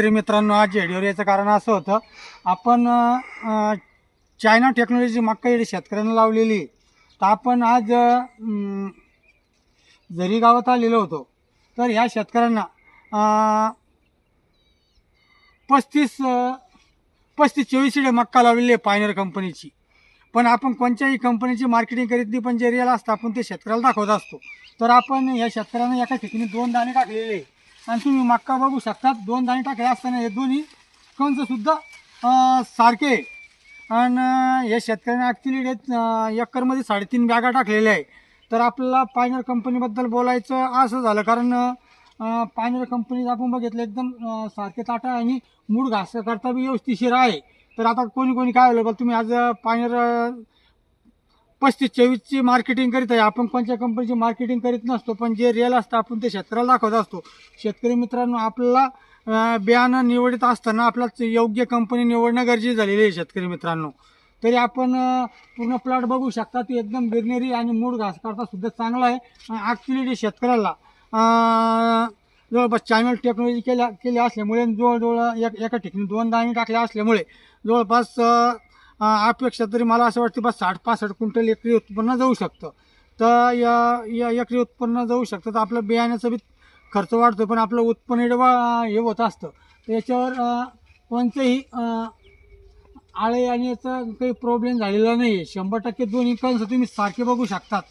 शेतकरी मित्रांनो आज व्हिडिओ याचं कारण असं होतं आपण चायना टेक्नॉलॉजी मक्का येडी शेतकऱ्यांना लावलेली आहे. तर आपण आज जरी गावात आलेलो होतो तर ह्या शेतकऱ्यांना पस्तीस पस्तीस चोवीस इकडे मक्का लावलेली आहे पायनर कंपनीची. पण आपण कोणत्याही कंपनीची मार्केटिंग करीत नाही पण जे रिअल असतं आपण ते शेतकऱ्याला दाखवत असतो. तर आपण या शेतकऱ्यांना एका ठिकाणी दोन दाणे टाकलेले आहे. आणि तुम्ही मक्का बघू शकता दोन दाणे टाकले असताना हे दोन्ही कंचसुद्धा सारखे आणि या शेतकऱ्यांनी ॲक्च्युली एकरमध्ये साडेतीन बॅगा टाकलेल्या आहे तर आपल्याला पायनर कंपनीबद्दल बोलायचं असं झालं. कारण पायनर कंपनीत आपण बघितलं एकदम सारखे ताटा आणि मूळ घास करता बी व्यवस्थिशीर आहे. तर आता कोणी कोणी काय होलं बघ तुम्ही आज पायनर पस्तीस चोवीसची मार्केटिंग करीत आहे. आपण कोणत्या कंपनीची मार्केटिंग करीत नसतो पण जे रिअल असतं आपण ते शेतकऱ्याला दाखवत असतो. शेतकरी मित्रांनो आपल्याला बियाणं निवडत असताना आपल्याला योग्य कंपनी निवडणं गरजेचं झालेली आहे शेतकरी मित्रांनो. तरी आपण पूर्ण प्लॉट बघू शकता ती एकदम गिरनेरी आणि मूळ घास करता सुद्धा चांगला आहे. ॲक्च्युली जे शेतकऱ्याला जवळपास चॅनल टेक्नॉलॉजी केल्या केली असल्यामुळे जवळजवळ एक एका ठिकाणी दोन दाणे टाकल्या असल्यामुळे जवळपास अपेक्षा तरी मला असं वाटतं बस साठ पासष्ट क्विंटल एकरी उत्पन्न जाऊ शकतं. तर या या एकरी उत्पन्न जाऊ शकतं. तर आपलं बियाण्याचं बी खर्च वाढतो पण आपलं उत्पन्न एडवा हे होत असतं. तर याच्यावर कोणतेही आळे आणि याचा काही प्रॉब्लेम झालेला नाही आहे शंभर टक्के दोन्ही कंस तुम्ही सारखे बघू शकतात.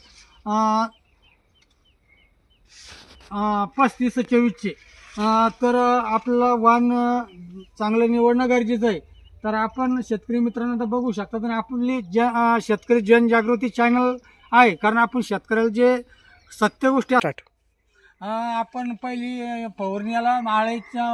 पस्तीस चोवीसचे. तर आपलं वाण चांगलं निवडणं गरजेचं आहे. तर आपण शेतकरी मित्रांनो तर बघू शकतात आणि आपली ज अं, शेतकरी जनजागृती चॅनल आहे. कारण आपण शेतकऱ्याला जे सत्य गोष्टी आपण पहिली फवारणीला आळीच्या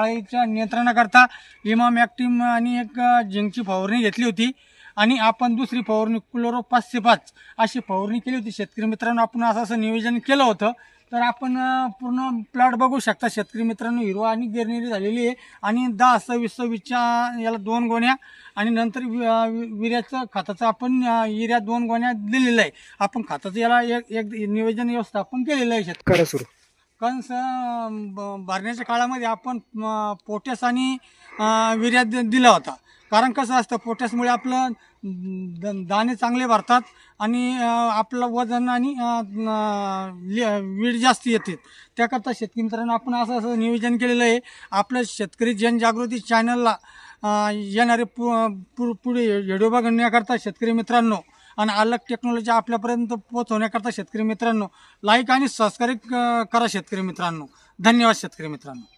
आळीच्या नियंत्रणाकरता इमाम ॲक्टिम आणि एक अं, झिंकची फवारणी घेतली होती. आणि आपण दुसरी फवारणी क्लोरो पाचशे पाच अशी फवारणी केली होती. शेतकरी मित्रांनो आपण असं असं नियोजन केलं होतं. तर आपण पूर्ण प्लॉट बघू शकता. शेतकरी मित्रांनो हिरवा आणि गिरणी झालेली आहे. आणि दहा सव्वीस सव्वीसच्या याला दोन गोण्या आणि नंतर विऱ्याचं खताचं आपण युरिया दोन गोण्या दिलेलं आहे. आपण खताचं याला एक एक नियोजन व्यवस्थापन केलेलं आहे शेतकरी. करा सुरू. कंस भरण्याच्या काळामध्ये आपण अं, पोटॅश आणि दि- दिला होता. कारण कसं असतं पोटॅशमुळे आपलं द- दाणे चांगले भरतात आणि आपलं वजन आणि वीड जास्त येते. त्याकरता शेतकरी मित्रांनो आपण असं असं नियोजन केलेलं आहे. आपलं शेतकरी जनजागृती चॅनलला येणारे पु पु पुढे व्हिडिओ बघण्याकरता शेतकरी मित्रांनो आणि अलग टेक्नॉलॉजी आपल्यापर्यंत पोहोचवण्याकरता शेतकरी मित्रांनो लाईक आणि सबस्क्राईब करा शेतकरी मित्रांनो. धन्यवाद शेतकरी मित्रांनो.